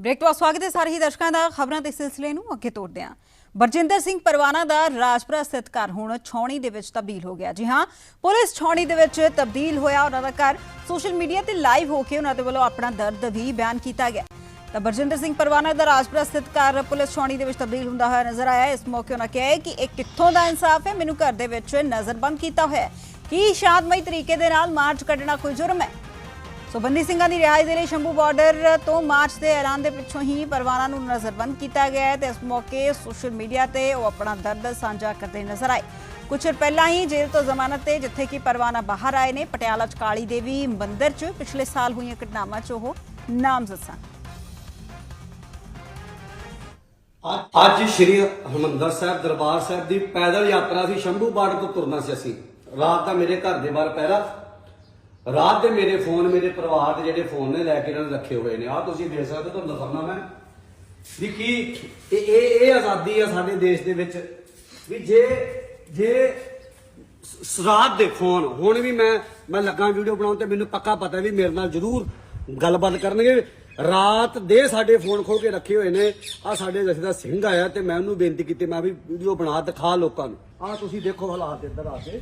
Break ਤੋਂ ਬਾਅਦ ਸਵਾਗਤ ਹੈ ਸਾਰੇ ਹੀ ਦਰਸ਼ਕਾਂ ਦਾ ਖਬਰਾਂ ਦੇ ਸਿਲਸਿਲੇ ਨੂੰ ਅੱਗੇ ਤੋਰਦੇ ਹਾਂ। ਬਰਜਿੰਦਰ ਸਿੰਘ ਪਰਵਾਨਾ ਦਾ ਰਾਜਪੁਰਾ ਸਥਿਤ ਘਰ ਹੁਣ ਛੌਣੀ ਦੇ ਵਿੱਚ ਤਬਦੀਲ ਹੋ ਗਿਆ। ਜੀ ਹਾਂ, ਪੁਲਿਸ ਛੌਣੀ ਦੇ ਵਿੱਚ ਤਬਦੀਲ ਹੋਇਆ। ਉਹਨਾਂ ਦਾ ਘਰ ਸੋਸ਼ਲ ਮੀਡੀਆ ਤੇ ਲਾਈਵ ਹੋ ਕੇ ਉਹਨਾਂ ਦੇ ਵੱਲੋਂ ਆਪਣਾ ਦਰਦ ਵੀ ਬਿਆਨ ਕੀਤਾ ਗਿਆ। ਤਾਂ ਬਰਜਿੰਦਰ ਸਿੰਘ ਪਰਵਾਨਾ ਦਾ ਰਾਜਪੁਰਾ ਸਥਿਤ ਘਰ ਪੁਲਿਸ ਛਾਉਣੀ ਦੇ ਵਿੱਚ ਤਬਦੀਲ ਹੁੰਦਾ ਹੋਇਆ ਨਜ਼ਰ ਆਇਆ। ਇਸ ਮੌਕੇ ਉਹਨਾਂ ਕਿਹਾ ਕਿ ਇਹ ਕਿੱਥੋਂ ਦਾ ਇਨਸਾਫ ਹੈ? ਮੈਨੂੰ ਘਰ ਦੇ ਵਿੱਚ ਨਜ਼ਰਬੰਦ ਕੀਤਾ ਹੋਇਆ ਹੈ। ਕੀ ਸ਼ਾਂਤਮਈ ਤਰੀਕੇ ਦੇ ਨਾਲ ਮਾਰਚ ਕੱਢਣਾ ਕੋਈ ਜੁਰਮ ਹੈ? ਸੋ ਬੰਦੀ ਸਿੰਘਾਂ ਦੀ ਰਿਹਾਈ ਦੇ ਲਈ ਸ਼ੰਭੂ ਬਾਰਡਰ ਤੋਂ ਮਾਰਚ ਦੇ ਐਲਾਨ ਦੇ ਪਿੱਛੋਂ ਹੀ ਪਰਵਾਨਾ ਨੂੰ ਨਜ਼ਰਬੰਦ ਕੀਤਾ ਗਿਆ ਹੈ ਤੇ ਇਸ ਮੌਕੇ ਸੋਸ਼ਲ ਮੀਡੀਆ ਤੇ ਉਹ ਆਪਣਾ ਦਰਦ ਸਾਂਝਾ ਕਰਦੇ ਨਜ਼ਰ ਆਏ। ਕੁਝ ਚਿਰ ਪਹਿਲਾਂ ਹੀ ਜੇਲ੍ਹ ਤੋਂ ਜ਼ਮਾਨਤ ਤੇ ਜਿੱਥੇ ਕਿ ਪਰਵਾਨਾ ਬਾਹਰ ਆਏ ਨੇ, ਪਟਿਆਲਾ ਚ ਕਾਲੀ ਦੇਵੀ ਮੰਦਿਰ 'ਚ ਪਿਛਲੇ ਸਾਲ ਹੋਈਆਂ ਘਟਨਾਵਾਂ 'ਚ ਉਹ ਨਾਮਜ਼ਦ ਸਨ। ਅੱਜ ਸ਼੍ਰੀ ਹਰਮੰਦਰ ਸਾਹਿਬ ਦਰਬਾਰ ਸਾਹਿਬ ਦੀ ਪੈਦਲ ਯਾਤਰਾ ਸੀ, ਸ਼ੰਭੂ ਬਾਰਡਰ ਤੋਂ ਤੁਰਨਾ ਸੀ ਅਸੀਂ। ਰਾਤ ਦਾ ਮੇਰੇ ਘਰ ਦੇ ਬਾਹਰ ਪਹਿਰਾ ਰਾਤ ਦੇ ਮੇਰੇ ਫੋਨ, ਮੇਰੇ ਪਰਿਵਾਰ ਦੇ ਜਿਹੜੇ ਫੋਨ ਨੇ ਲੈ ਕੇ ਇਹਨਾਂ ਨੇ ਰੱਖੇ ਹੋਏ ਨੇ। ਆਹ ਤੁਸੀਂ ਦੇਖ ਸਕਦੇ ਹੋ, ਤੁਹਾਨੂੰ ਦੱਸਣਾ ਮੈਂ। ਵੀ ਕੀ ਇਹ ਇਹ ਇਹ ਆਜ਼ਾਦੀ ਆ ਸਾਡੇ ਦੇਸ਼ ਦੇ ਵਿੱਚ। ਵੀ ਜੇ ਜੇ ਰਾਤ ਦੇ ਫੋਨ, ਹੁਣ ਵੀ ਮੈਂ ਮੈਂ ਲੱਗਾ ਵੀਡੀਓ ਬਣਾਉਣ ਤੇ ਮੈਨੂੰ ਪੱਕਾ ਪਤਾ ਵੀ ਮੇਰੇ ਨਾਲ ਜ਼ਰੂਰ ਗੱਲਬਾਤ ਕਰਨਗੇ। ਰਾਤ ਦੇ ਸਾਡੇ ਫੋਨ ਖੋਲ ਕੇ ਰੱਖੇ ਹੋਏ ਨੇ। ਆ ਸਾਡੇ ਜਥੇਦਾਰ ਸਿੰਘ ਆਇਆ ਤੇ ਮੈਂ ਉਹਨੂੰ ਬੇਨਤੀ ਕੀਤੀ, ਮੈਂ ਵੀ ਵੀਡੀਓ ਬਣਾ, ਦਿਖਾ ਲੋਕਾਂ ਨੂੰ। ਆ ਤੁਸੀਂ ਦੇਖੋ ਹਾਲਾਤ ਇੱਧਰ ਆ ਕੇ।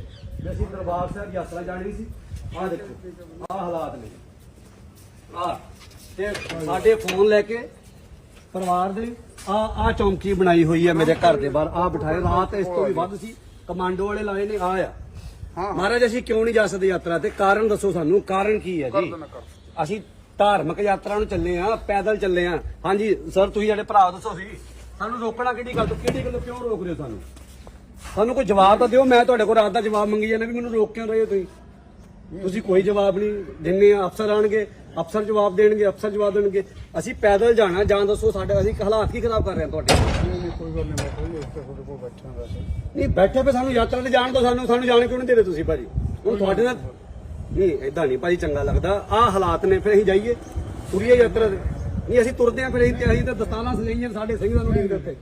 ਅਸੀਂ ਦਰਬਾਰ ਸਾਹਿਬ ਯਾਤਰਾ ਜਾਣੀ ਸੀ। ਆ ਦੇਖੋ ਆ ਹਾਲਾਤ ਨੇ। ਆ ਤੇ ਸਾਡੇ ਫੋਨ ਲੈ ਕੇ ਪਰਿਵਾਰ ਦੇ ਆ ਆ ਚੌਂਕੀ ਬਣਾਈ ਹੋਈ ਹੈ ਮੇਰੇ ਘਰ ਦੇ ਬਾਹਰ। ਆ ਬਿਠਾਏ ਰਾਤ ਇਸ ਤੋਂ ਵੀ ਵੱਧ ਸੀ ਕਮਾਂਡੋ ਵਾਲੇ ਲਾਏ ਨੇ ਆ। ਆ ਮਹਾਰਾਜ ਅਸੀਂ ਕਿਉਂ ਨਹੀਂ ਜਾ ਸਕਦੇ ਯਾਤਰਾ ਤੇ? ਕਾਰਨ ਦੱਸੋ ਸਾਨੂੰ ਕਾਰਨ ਕੀ ਹੈ ਜੀ? ਅਸੀਂ ਧਾਰਮਿਕ ਯਾਤਰਾ ਨੂੰ ਚੱਲੇ ਆ ਪੈਦਲ ਚੱਲੇ ਆ। ਹਾਂਜੀ ਸਰ ਤੁਸੀਂ ਜਿਹੜੇ ਭਰਾ ਦੱਸੋ ਸੀ। ਸਾਨੂੰ ਰੋਕਣਾ ਕਿਹੜੀ ਗੱਲ ਤੋਂ? ਕਿਹੜੀ ਗੱਲੋਂ ਕਿਉਂ ਰੋਕ ਰਹੇ ਹੋ ਸਾਨੂੰ? ਸਾਨੂੰ ਕੋਈ ਜਵਾਬ ਤਾਂ ਦਿਓ ਮੈਂ ਤੁਹਾਡੇ ਕੋਲ ਰਾਤ ਦਾ ਜਵਾਬ ਮੰਗੀ ਜਾਂਦਾ ਵੀ ਮੈਨੂੰ ਰੋਕ ਕਿਉਂ ਰਹੇ ਹੋ ਤੁਸੀਂ? ਤੁਸੀਂ ਕੋਈ ਜਵਾਬ ਨਹੀਂ ਦਿੰਦੇ ਆ ਅਫਸਰ ਆਣਗੇ ਅਫਸਰ ਜਵਾਬ ਦੇਣਗੇ ਅਫਸਰ ਜਵਾਬ ਦੇਣਗੇ। ਅਸੀਂ ਪੈਦਲ ਜਾਣਾ ਜਾਂ ਦੱਸੋ ਸਾਡੇ ਅਸੀਂ ਹਾਲਾਤ ਕੀ ਖਰਾਬ ਕਰ ਰਹੇ ਹਾਂ ਤੁਹਾਡੇ? ਨਹੀਂ ਕੋਈ ਗੱਲ ਨਹੀਂ ਮੈਂ ਕੋਈ ਇੱਥੇ ਤੁਹਾਡੇ ਕੋਲ ਬੈਠਾ ਵੈਸੇ ਨਹੀਂ ਬੈਠੇ ਪਏ ਸਾਨੂੰ ਯਾਤਰਾ ਤੇ ਜਾਣ ਤੋਂ ਸਾਨੂੰ ਸਾਨੂੰ ਜਾਣ ਕਿਉਂ ਨਹੀਂ ਦੇ ਰਹੇ ਤੁਸੀਂ ਭਾਜੀ? ਹੁਣ ਤੁਹਾਡੇ ਨਾਲ ਨਹੀਂ। ਇਦਾਂ ਨਹੀਂ ਭਾਜੀ ਚੰਗਾ ਲੱਗਦਾ। ਆਹ ਹਾਲਾਤ ਨੇ ਫਿਰ ਅਸੀਂ ਜਾਈਏ। ਤੁਰੀਏ ਯਾਤਰਾ ਤੇ। ਨਹੀਂ ਅਸੀਂ ਤੁਰਦੇ ਆ ਫਿਰ ਅਸੀਂ ਤੇ ਅਸੀਂ ਤਾਂ ਦਸਤਾਨਾ ਸਜਾਈਆਂ ਸਾਡੇ ਸਿੰਘ ਸਾਨੂੰ ਨਹੀਂ ਦਿੱਤੇ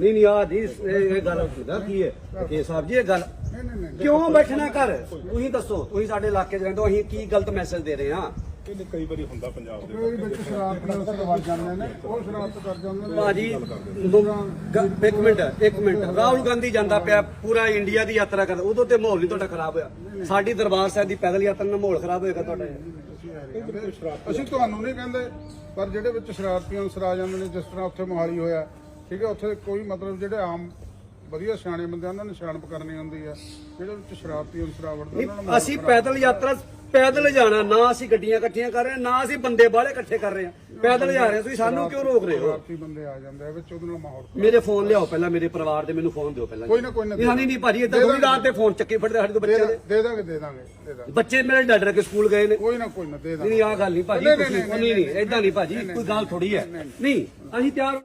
ਨਹੀਂ ਨਹੀਂ ਆ ਜੀ ਇਹ ਗੱਲ ਹੁੰਦਾ ਕੀ ਹੈ? ਕੇ ਸਾਹਿਬ ਜੀ ਇਹ ਗੱਲ ਨਹੀਂ ਨਹੀਂ ਕਿਉਂ ਬੈਠਣਾ ਘਰ? ਤੁਸੀਂ ਦੱਸੋ ਤੁਸੀਂ ਸਾਡੇ ਇਲਾਕੇ 'ਚ ਰਹਿੰਦੇ ਹੋ ਅਸੀਂ ਕੀ ਗਲਤ ਮੈਸੇਜ ਦੇ ਰਹੇ ਹਾਂ? ਕਈ ਵਾਰੀ ਹੁੰਦਾ ਪੰਜਾਬ ਦੇ ਕੋਈ ਵਿੱਚ ਸ਼ਰਾਬ ਪੀਣ ਉੱਤੇ ਵੱਜ ਜਾਂਦੇ ਨੇ ਉਹ ਸ਼ਰਾਬ ਤੋਂ ਕਰ ਜਾਂਦੇ ਨੇ। ਭਾਜੀ ਗ- ਇੱਕ ਮਿੰਟ ਇੱਕ ਮਿੰਟ। ਰਾਹੁਲ ਗਾਂਧੀ ਜਾਂਦਾ ਪਿਆ ਪੂਰਾ ਇੰਡੀਆ ਦੀ ਯਾਤਰਾ ਕਰਦਾ ਉਦੋਂ ਤੇ ਮਾਹੌਲ ਨਹੀਂ ਤੁਹਾਡਾ ਖਰਾਬ ਹੋਇਆ। ਸਾਡੀ ਦਰਬਾਰ ਸਾਹਿਬ ਦੀ ਪੈਦਲ ਯਾਤਰਾ ਨਾਲ ਮਾਹੌਲ ਖਰਾਬ ਹੋਏਗਾ ਤੁਹਾਡਾ। ਅਸੀਂ ਤੁਹਾਨੂੰ ਨਹੀਂ ਕਹਿੰਦੇ ਪਰ ਜਿਹੜੇ ਵਿੱਚ ਸ਼ਰਾਰਤੀ ਅਨਸਰ ਆ ਜਾਂਦੇ ਨੇ ਜਿਸ ਤਰ੍ਹਾਂ ਉੱਥੇ ਮੋਹਾਲੀ ਹੋਇਆ ਠੀਕ ਹੈ ਉੱਥੇ ਕੋਈ ਮਤਲਬ ਜਿਹੜੇ ਆਮ ਵਧੀਆ ਸਿਆਣੇ ਬੰਦੇ ਆ, ਉਹਨਾਂ ਨੇ ਸਿਆਣਪ ਕਰਨੀ ਹੁੰਦੀ ਆ। ਜਿਹੜੇ ਵਿੱਚ ਸ਼ਰਾਰਤੀ ਅਨਸਰ ਆ ਵੜਦੇ ਉਹਨਾਂ ਨੂੰ ਅਸੀਂ ਪੈਦਲ ਯਾਤਰਾ ਪੈਦਲ ਜਾਣਾ ਨਾ ਅਸੀਂ ਗੱਡੀਆਂ ਇਕੱਠੀਆਂ ਕਰ ਰਹੇ ਹਾਂ, ਨਾ ਅਸੀਂ ਬੰਦੇ ਬਾਹਲੇ ਇਕੱਠੇ ਕਰ ਰਹੇ ਹਾਂ ਪੈਦਲ ਜਾ ਰਹੇ ਹਾਂ, ਤੁਸੀਂ ਸਾਨੂੰ ਕਿਉਂ ਰੋਕ ਰਹੇ ਹੋ? ਸ਼ਰਾਰਤੀ ਬੰਦੇ ਆ ਜਾਂਦੇ ਆ ਵਿੱਚ ਉਹਦੇ ਨਾਲ ਮਾਹੌਲ ਮੇਰੇ ਫੋਨ ਲਿਆਓ ਪਹਿਲਾਂ ਮੇਰੇ ਪਰਿਵਾਰ ਦੇ ਮੈਨੂੰ ਫੋਨ ਦਿਓ ਪਹਿਲਾਂ ਕੋਈ ਨਾ ਕੋਈ ਨਾ ਨਹੀਂ ਨਹੀਂ ਭਾਜੀ ਇਦਾਂ ਥੋੜੀ ਰਾਤ ਦੇ ਫੋਨ ਚੱਕੇ ਫੜਦੇ ਸਾਡੇ ਤੋਂ ਦੇ ਬੱਚੇ ਦੇ। ਦੇ ਦਾਂਗੇ ਦੇ ਦਾਂਗੇ ਦੇ ਦਾਂਗੇ। ਬੱਚੇ ਮੇਰੇ ਡਰ ਕੇ ਸਕੂਲ ਗਏ ਨੇ। ਕੋਈ ਨਾ ਕੋਈ ਨਾ ਦੇ ਦਾਂਗੇ ਨਹੀਂ ਆਹ ਗੱਲ ਨਹੀਂ ਭਾਜੀ ਨਹੀਂ, ਨਹੀਂ ਨਹੀਂ ਇਦਾਂ ਨਹੀਂ ਭਾਜੀ ਕੋਈ ਗੱਲ ਥੋੜੀ ਹੈ। ਨਹੀਂ ਅਸੀਂ ਤਿਆਰ